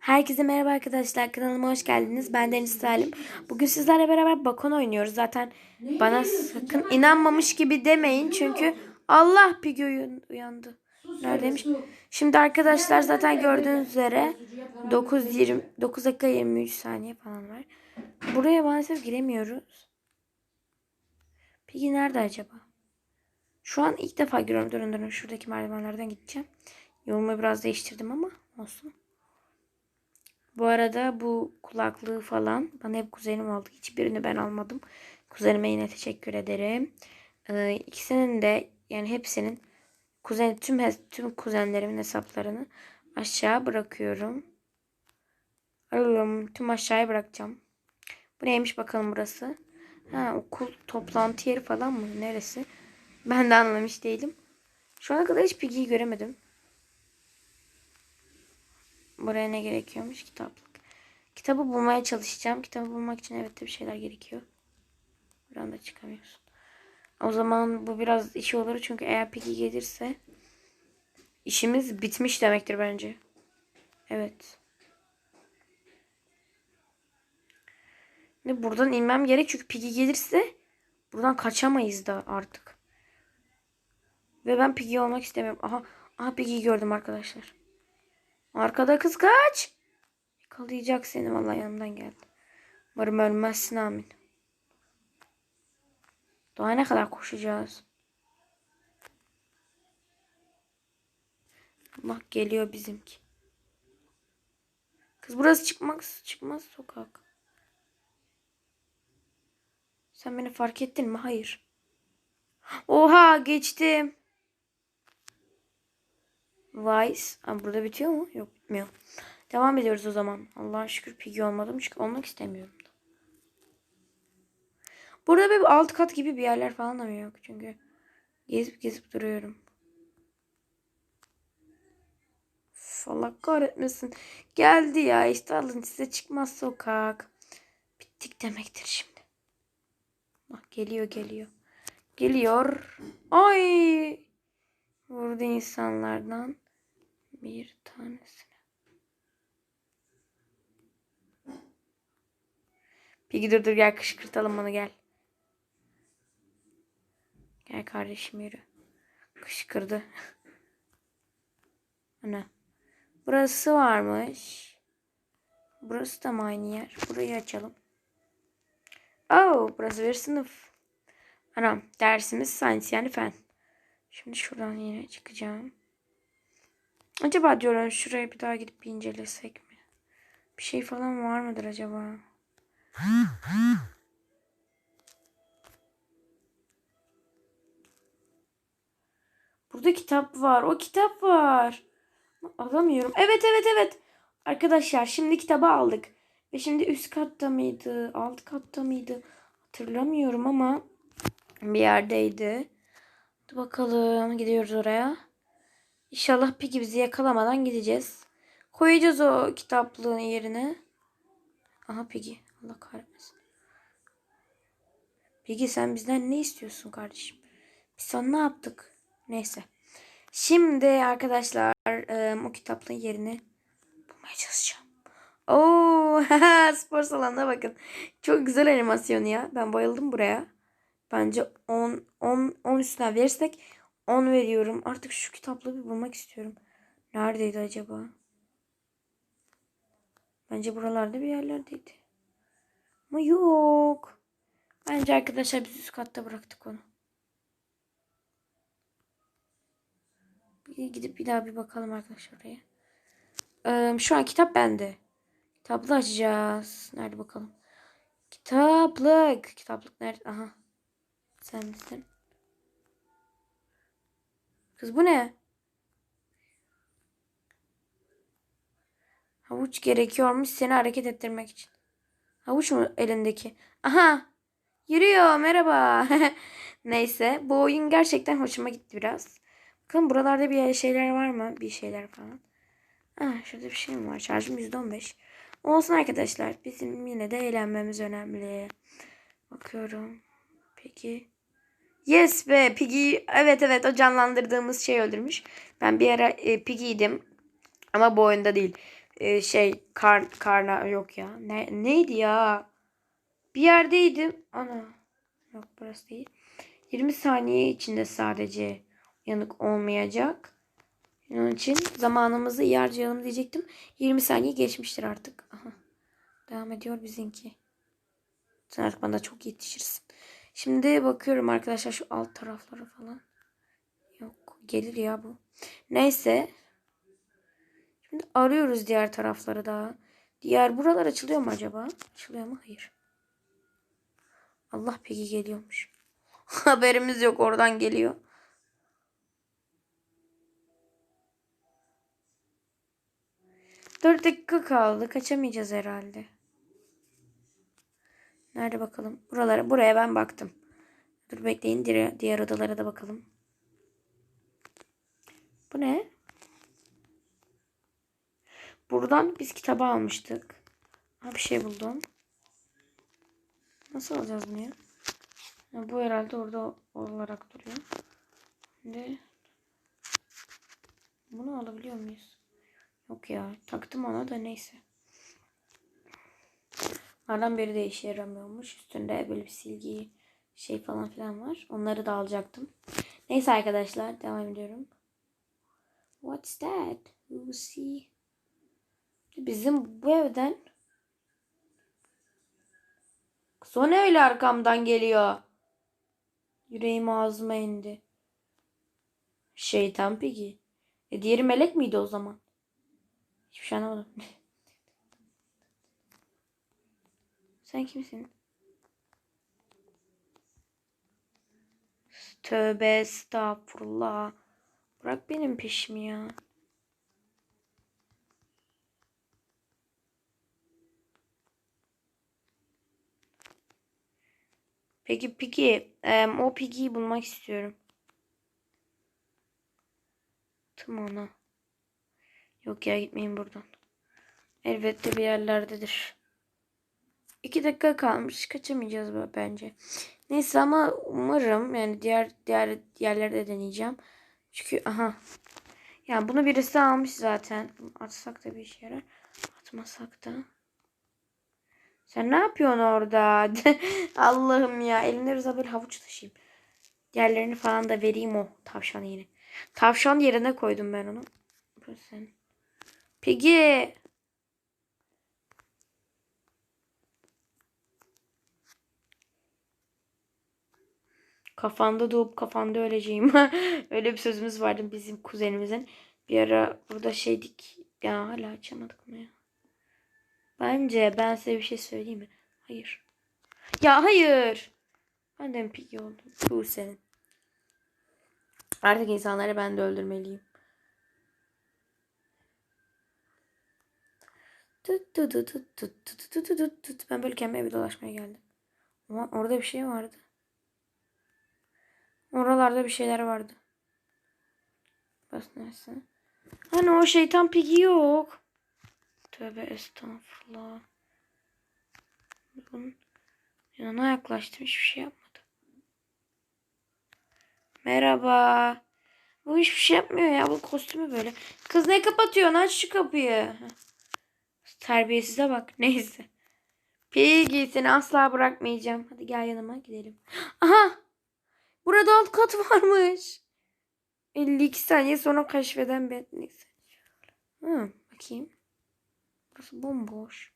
Herkese merhaba arkadaşlar. Kanalıma hoş geldiniz. Ben Deniz Salim. Bugün sizlerle beraber bakon oynuyoruz. Zaten bana sakın inanmamış gibi demeyin. Çünkü Allah Piggy uyan- uyandı. Neredeymiş? Şimdi arkadaşlar zaten gördüğünüz üzere 9 20 9 dakika 23 saniye falan var. Buraya maalesef giremiyoruz. Piggy nerede acaba? Şu an ilk defa giriyorum. Durun durun. Şuradaki merdivenlerden gideceğim. Yolumu biraz değiştirdim ama olsun. Bu arada bu kulaklığı falan bana hep kuzenim aldı. Hiçbirini ben almadım. Kuzenime yine teşekkür ederim. Ee, ikisinin de yani hepsinin kuzen tüm tüm kuzenlerimin hesaplarını aşağı bırakıyorum. Alıyorum. Tüm aşağıya bırakacağım. Bu neymiş bakalım burası. Ha okul toplantı yeri falan mı? Neresi? Ben de anlamış değilim. Şu ana kadar hiç Piggy'yi göremedim. Buraya ne gerekiyormuş? Kitaplık. Kitabı bulmaya çalışacağım. Kitabı bulmak için evet de bir şeyler gerekiyor. Buradan da çıkamıyorsun. O zaman bu biraz işi olur. Çünkü eğer Piggy gelirse işimiz bitmiş demektir bence. Evet. Şimdi buradan inmem gerek. Çünkü Piggy gelirse buradan kaçamayız da artık. Ve ben Piggy olmak istemiyorum. Aha, aha Piggy'yi gördüm arkadaşlar. Arkada kız kaç. Yakalayacak seni vallahi yanımdan geldi. Umarım ölmezsin amin. Daha ne kadar koşacağız? Bak geliyor bizimki. Kız burası çıkmaz çıkmaz sokak. Sen beni fark ettin mi? Hayır. Oha geçtim. Vice. Aa, burada bitiyor mu? Yok bitmiyor. Devam ediyoruz o zaman. Allah'a şükür pigi olmadım çünkü olmak istemiyorum da. Burada bir alt kat gibi bir yerler falan da yok? Çünkü gezip gezip duruyorum. Allah kahretmesin. Geldi ya işte alın size çıkmaz sokak. Bittik demektir şimdi. Bak geliyor geliyor. Geliyor. Ay. Vurdu insanlardan bir tanesine. Peki dur dur gel kışkırtalım onu gel. Gel kardeşim yürü. Kışkırdı. Ana. Burası varmış. Burası da mı aynı yer? Burayı açalım. Oh, burası bir sınıf. Anam, dersimiz science yani fen. Şimdi şuradan yine çıkacağım. Acaba diyorum şuraya bir daha gidip bir incelesek mi? Bir şey falan var mıdır acaba? Burada kitap var. O kitap var. Alamıyorum. Evet evet evet. Arkadaşlar şimdi kitabı aldık. Ve şimdi üst katta mıydı? Alt katta mıydı? Hatırlamıyorum ama bir yerdeydi. Hadi bakalım gidiyoruz oraya. İnşallah Piggy bizi yakalamadan gideceğiz. Koyacağız o kitaplığın yerine. Aha Piggy. Allah kahretmesin. Piggy sen bizden ne istiyorsun kardeşim? Biz sana ne yaptık? Neyse. Şimdi arkadaşlar e, o kitaplığın yerini bulmaya çalışacağım. Oo, spor salonuna bakın. Çok güzel animasyon ya. Ben bayıldım buraya. Bence 10 10 10 üstüne verirsek 10 veriyorum. Artık şu kitaplığı bir bulmak istiyorum. Neredeydi acaba? Bence buralarda bir yerlerdeydi. Ama yok. Bence arkadaşlar biz üst katta bıraktık onu. Bir gidip bir daha bir bakalım arkadaşlar oraya. Ee, şu an kitap bende. Kitaplığı açacağız. Nerede bakalım? Kitaplık. Kitaplık nerede? Aha. Sen misin? Kız bu ne? Havuç gerekiyormuş seni hareket ettirmek için. Havuç mu elindeki? Aha. Yürüyor. Merhaba. Neyse. Bu oyun gerçekten hoşuma gitti biraz. Bakın buralarda bir şeyler var mı? Bir şeyler falan. Ah şurada bir şey mi var? Şarjım %15. Olsun arkadaşlar. Bizim yine de eğlenmemiz önemli. Bakıyorum. Peki. Yes be Piggy. Evet evet o canlandırdığımız şey öldürmüş. Ben bir ara e, Piggy'ydim. Ama bu oyunda değil. e, şey kar karna yok ya. Ne, neydi ya? Bir yerdeydim. Ana. Yok burası değil. 20 saniye içinde sadece yanık olmayacak. Onun için zamanımızı iyi harcayalım diyecektim. 20 saniye geçmiştir artık. Aha. Devam ediyor bizimki. Sen artık bana çok yetişirsin. Şimdi bakıyorum arkadaşlar şu alt taraflara falan. Yok gelir ya bu. Neyse. Şimdi arıyoruz diğer tarafları da. Diğer buralar açılıyor mu acaba? Açılıyor mu? Hayır. Allah peki geliyormuş. Haberimiz yok oradan geliyor. Dört dakika kaldı. Kaçamayacağız herhalde. Nerede bakalım? Buralara, buraya ben baktım. Dur bekleyin. Diğer, diğer odalara da bakalım. Bu ne? Buradan biz kitabı almıştık. Ha bir şey buldum. Nasıl alacağız bunu ya? Ha, bu herhalde orada olarak duruyor. Şimdi bunu alabiliyor muyuz? Yok ya. Taktım ona da neyse. Onlardan biri de işe yaramıyormuş. Üstünde böyle bir silgi şey falan filan var. Onları da alacaktım. Neyse arkadaşlar devam ediyorum. What's that? Lucy. Bizim bu evden Son öyle arkamdan geliyor. Yüreğim ağzıma indi. Şeytan peki. E diğeri melek miydi o zaman? Hiçbir şey anlamadım. Sen kimsin? Tövbe estağfurullah. Bırak benim peşimi ya. Peki Piggy, em, o Piggy'yi bulmak istiyorum. Tam ona. Yok ya gitmeyin buradan. Elbette bir yerlerdedir. İki dakika kalmış. Kaçamayacağız bence. Neyse ama umarım yani diğer diğer yerlerde deneyeceğim. Çünkü aha. Yani bunu birisi almış zaten. Atsak da bir işe yarar. Atmasak da. Sen ne yapıyorsun orada? Allah'ım ya. Elimde rıza böyle havuç taşıyayım. Diğerlerini falan da vereyim o tavşan yerine. Tavşan yerine koydum ben onu. Bu sen. Piggy. Kafanda doğup kafanda öleceğim. Öyle bir sözümüz vardı bizim kuzenimizin. Bir ara burada şeydik. Ya hala açamadık mı ya? Bence ben size bir şey söyleyeyim mi? Hayır. Ya hayır. Ben de pigi oldum? Bu senin. Artık insanları ben de öldürmeliyim. Tut tut tut tut tut tut tut tut tut. Ben böyle kendi evi dolaşmaya geldim. Ama orada bir şey vardı. Oralarda bir şeyler vardı. Bas neyse. Hani o şeytan pigi yok. Tövbe estağfurullah. Bunun yanına yaklaştım hiçbir şey yapmadı. Merhaba. Bu hiçbir şey yapmıyor ya. Bu kostümü böyle. Kız ne kapatıyorsun? Aç şu kapıyı. Terbiyesize bak. Neyse. Piggy seni asla bırakmayacağım. Hadi gel yanıma gidelim. Aha. Burada alt kat varmış. 52 saniye sonra keşfeden ben. Neyse. Hı, bakayım. Burası bomboş.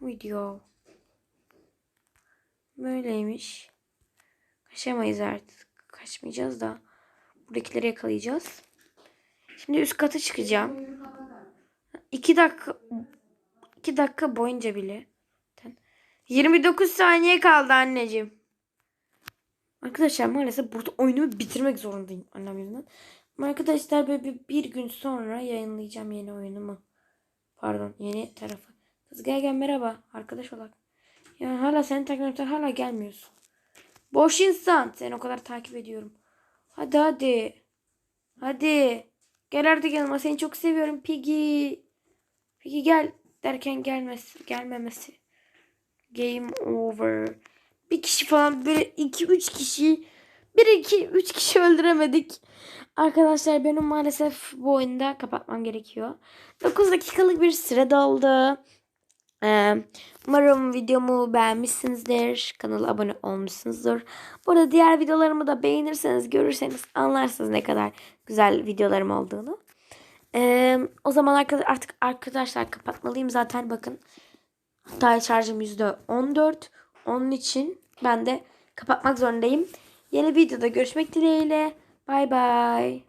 Bu video. Böyleymiş. Kaçamayız artık. Kaçmayacağız da. Buradakileri yakalayacağız. Şimdi üst kata çıkacağım. 2 dakika 2 dakika boyunca bile. 29 saniye kaldı anneciğim. Arkadaşlar maalesef burada oyunumu bitirmek zorundayım annem yüzünden. Arkadaşlar böyle bir, bir gün sonra yayınlayacağım yeni oyunumu. Pardon yeni tarafı. Kız gel gel merhaba arkadaş olarak. Ya hala seni takip hala gelmiyorsun. Boş insan. Seni o kadar takip ediyorum. Hadi hadi. Hadi. Gel artık yanıma seni çok seviyorum Piggy. Piggy gel derken gelmesi, gelmemesi. Game over. Bir kişi falan böyle iki üç kişi 1 2 3 kişi öldüremedik. Arkadaşlar benim maalesef bu oyunda kapatmam gerekiyor. 9 dakikalık bir süre doldu. Ee, umarım videomu beğenmişsinizdir. Kanala abone olmuşsunuzdur. Bu arada diğer videolarımı da beğenirseniz, görürseniz anlarsınız ne kadar güzel videolarım olduğunu. Ee, o zaman artık arkadaşlar kapatmalıyım zaten bakın. Hatta şarjım %14. Onun için ben de kapatmak zorundayım. Yeni videoda görüşmek dileğiyle. Bay bay.